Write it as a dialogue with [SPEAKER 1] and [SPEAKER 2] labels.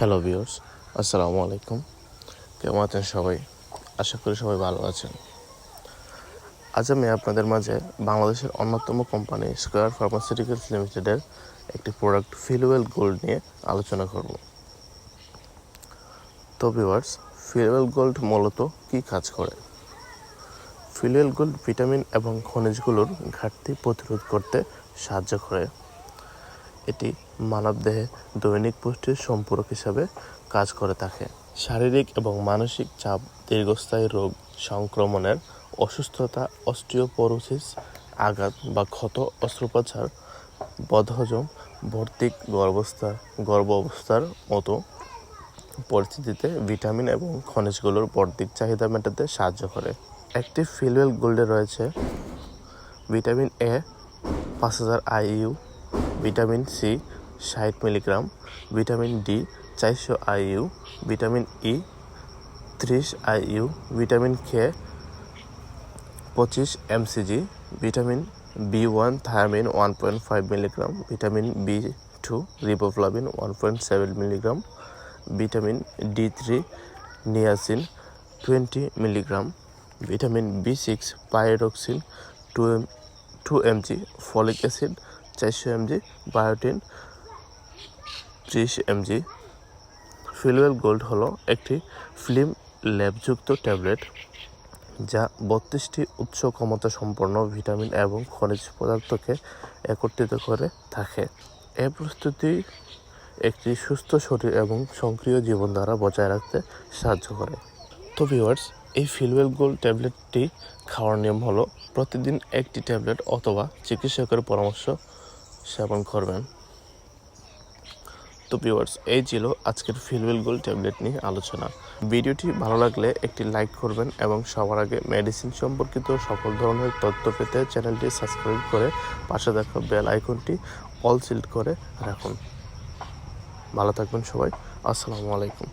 [SPEAKER 1] Hello viewers, আসসালামু আলাইকুম। কেমন আছেন সবাই? আশা করি সবাই ভালো আছেন। আজ আমি আপনাদের মাঝে বাংলাদেশের অন্যতম কোম্পানি স্কোয়ার ফার্মাসিউটিক্যালস লিমিটেডের একটি প্রোডাক্ট ফিলওয়েল গোল্ড নিয়ে আলোচনা করব। তো ভিউয়ার্স ফিলওয়েল গোল্ড মূলত কী কাজ করে? ফিলওয়েল গোল্ড ভিটামিন এবং খনিজগুলোর ঘাটতি প্রতিরোধ করতে সাহায্য করে। এটি মানবদেহে দৈনিক পুষ্টির সম্পূরক হিসাবে কাজ করে থাকে। শারীরিক এবং মানসিক চাপ, দীর্ঘস্থায়ী রোগ, সংক্রমণের অসুস্থতা, অস্টিওপোরোসিস, আঘাত বা ক্ষত, অস্ত্রোপচার, বদহজম ভর্তিক গর্ভস্থা গর্ভ অবস্থার মতো পরিস্থিতিতে ভিটামিন এবং খনিজগুলোর বর্ধিক চাহিদা মেটাতে সাহায্য করে। একটি ফিলওয়েল গোল্ডে রয়েছে ভিটামিন এ, পাঁচ হাজার আইইউ ভিটামিন সি ষাট মিলিগ্রাম, ভিটামিন ডি চারশো আইইউ, ভিটামিন ই ত্রিশ আইইউ, ভিটামিন কে পঁচিশ MCG, vitamin B one thiamine one point five milligram, vitamin B two riboflavin one point seven milligram, vitamin D three niacin twenty milligram, vitamin B six pyroxine two M, two MG folic acid চারশো MG, biotin ত্রিশ MG. Filwel gold হলো একটি film ল্যাবযুক্ত tablet যা বত্রিশটি উচ্চ ক্ষমতা সম্পন্ন vitamin এবং খনিজ পদার্থকে একত্রিত করে থাকে। এ প্রস্তুতি একটি সুস্থ শরীর এবং সক্রিয় জীবনধারা বজায় রাখতে সাহায্য করে। তো ভিউয়ার্স এই ফিলওয়েল গোল্ড ট্যাবলেটটি খাওয়ার নিয়ম হলো প্রতিদিন একটি ট্যাবলেট অথবা চিকিৎসকের পরামর্শ সেবন করবেন। তো ভিউয়ার্স এই ছিল আজকের ফিলওয়েল গোল ট্যাবলেট নিয়ে আলোচনা। ভিডিওটি ভালো লাগলে একটি লাইক করবেন এবং সবার আগে মেডিসিন সম্পর্কিত সকল ধরনের তথ্য পেতে চ্যানেলটি সাবস্ক্রাইব করে পাশে দেখা বেল আইকনটি অল সিল্ড করে রাখুন। ভালো থাকবেন সবাই। আসসালামু আলাইকুম।